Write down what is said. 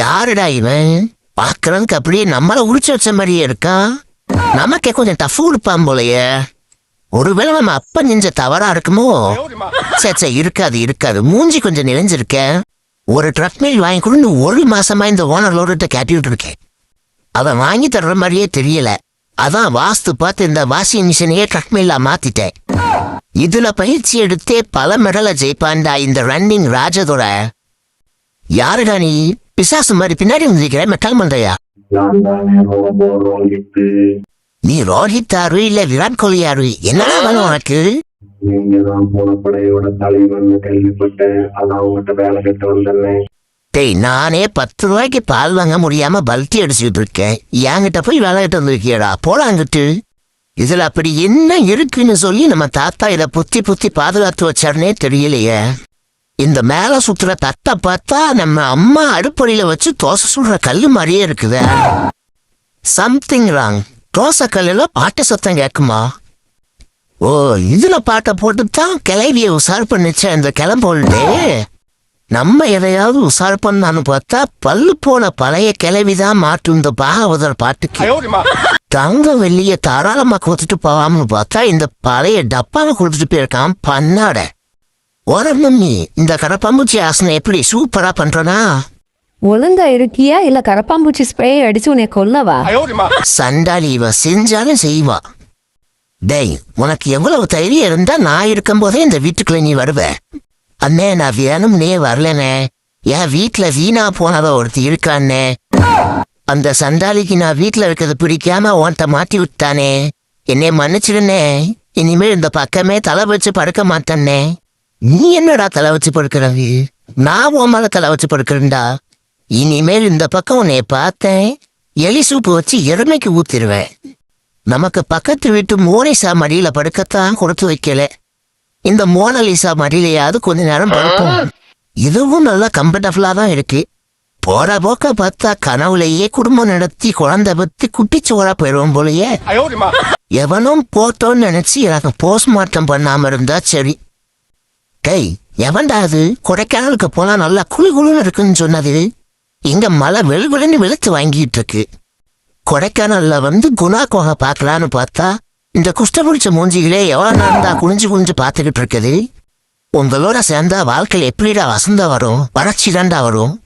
யாருடா இவன்? பார்க்கறதுக்கு அப்படியே நம்மள உரிச்சு வச்ச மாதிரியே இருக்கான் நமக்கே கொஞ்சம் டஃப் கொடுப்பான் போலயே. ஒருவேளை நம்ம அப்ப நெஞ்ச தவறா இருக்குமோ? சே சே இருக்காது இருக்காது. மூஞ்சி கொஞ்சம் நிறைஞ்சிருக்கேன் ஒரு ட்ரக் மில் வாங்கி கொடுன்னு ஒரு மாசமா இந்த ஓனர்களோட கேட்டுட்டு இருக்கேன். அவன் வாங்கி தர்ற மாதிரியே தெரியல. அதான் வாஸ்து பார்த்து இந்த வாஷிங் மிஷினையே ட்ரக் மில்லா மாத்திட்டேன். இதுல பயிற்சி எடுத்தே பல மெடலை ஜெயிப்பான்டா இந்த ரன்னிங் ராஜதோட. யாருடா நீ? பிசாசு மாதிரி பின்னாடி வந்திருக்கிற மெட்டல் மண்டையா நீ ரோஹித் ஆறு இல்ல விராட் கோலி ஆறு என்னடா வேணும் உனக்கு? நீங்க தான் படையோட தலைவன் கேள்விப்பட்டேன் அதான் உங்ககிட்ட வேலை கட்ட வந்தேன் டேய் நானே பத்து ரூபாய்க்கு பால் வாங்க முடியாம பல்ட்டி அடிச்சுட்டு இருக்கேன். என்கிட்ட போய் வேலை கட்ட வந்திருக்கியடா. போலாங்கிட்டு இதுல அப்படி என்ன இருக்குன்னு சொல்லி நம்ம தாத்தா இதை புத்தி புத்தி பாதுகாத்து வச்சாருன்னே தெரியலையே. இந்த மேல சுத்துற தட்டை பார்த்தா நம்ம அம்மா அடுப்படியில வச்சு தோசை சுடுற கல்லு மாதிரியே இருக்குதே. சம்திங் ராங் தோசை கல்லுல பாட்டு சத்தம் கேட்குமா ஓ இதுல பாட்டை போட்டுத்தான் கிளவிய உசார் பண்ணிச்ச இந்த கிளம்போல்டே நம்ம எதையாவது உசார் பண்ணான்னு பார்த்தா பல்லு போன பழைய கிளவிதான் மாட்டும் இந்த பாகவதர் பாட்டுக்கு. தங்க வெள்ளிய தாராளமா கொடுத்துட்டு போவாமனு பார்த்தா இந்த பழைய டப்பாவை கொடுத்துட்டு போயிருக்கான் பண்ணாட உரமும் நீ இந்த கடப்பாம்பூச்சி ஆசனை எப்படி சூப்பரா பண்றனா? ஒழுங்கா இருக்கியா? இல்ல கரப்பாம்பூச்சி ஸ்ப்ரே அடிச்சு உன்னை கொல்லவா? சண்டாளி இவ செஞ்சாலும் செய்வா. டேய் உனக்கு எவ்வளவு தைரியம் இருந்தா நான் இருக்கும்போதே இந்த வீட்டுக்குள்ள நீ வருவ. அண்ணே நான் வேணும்னே வரலனே என் வீட்டுல வீணா போனவ ஒருத்தி இருக்கானே அந்த சண்டாளிக்கு நான் வீட்டுல இருக்கிறது பிடிக்காம உன்கிட்ட மாட்டி விட்டானே. என்னை மன்னிச்சிடுனே. இனிமேல் இந்த பக்கமே தலை வச்சு படுக்க மாட்டேனே நீ என்னடா தலை வச்சு படுக்கிறது நான் உன் மேல தலை வச்சு படுக்கிறேன்டா இனிமேல் இந்த பக்கம் உன்னை பார்த்தேன். எலி சூப்பு வச்சு எருமைக்கு ஊத்திடுவேன் நமக்கு பக்கத்து வீட்டு மோனிசா மடியில படுக்கத்தான் கொடுத்து வைக்கல. இந்த மோனலிசா மடியிலையாவது கொஞ்ச நேரம் படுப்போம். இதுவும் நல்லா கம்ஃபர்டபுளா தான் இருக்கு. போற போக்க பார்த்தா கனவுலயே குடும்பம் நடத்தி குழந்தை பத்தி குட்டிச்சோரா போயிடுவோம் போலயே. எவனும் போட்டோன்னு நினைச்சு எனக்கு போஸ்ட்மார்ட்டம் பண்ணாம இருந்தா சரி. டேய் எவன்டா அது கொடைக்கானலுக்கு போனா நல்லா குளு குழுன்னு இருக்குன்னு சொன்னது? இங்க மழை வெளுவெளுன்னு வெளுத்து வாங்கிட்டு இருக்கு. கொடைக்கானல்ல வந்து குணா கோகை பார்க்கலான்னு பார்த்தா இந்த குஷ்ட பிடிச்ச மூஞ்சிகளே எவ்வளவு நேரம்டா குனிஞ்சு குனிஞ்சு பார்த்துக்கிட்டு இருக்குது? உங்களோட சேர்ந்தா வாழ்க்கையில் எப்படிடா வசந்தம் வரும்? வறட்சி தாண்டா வரும்?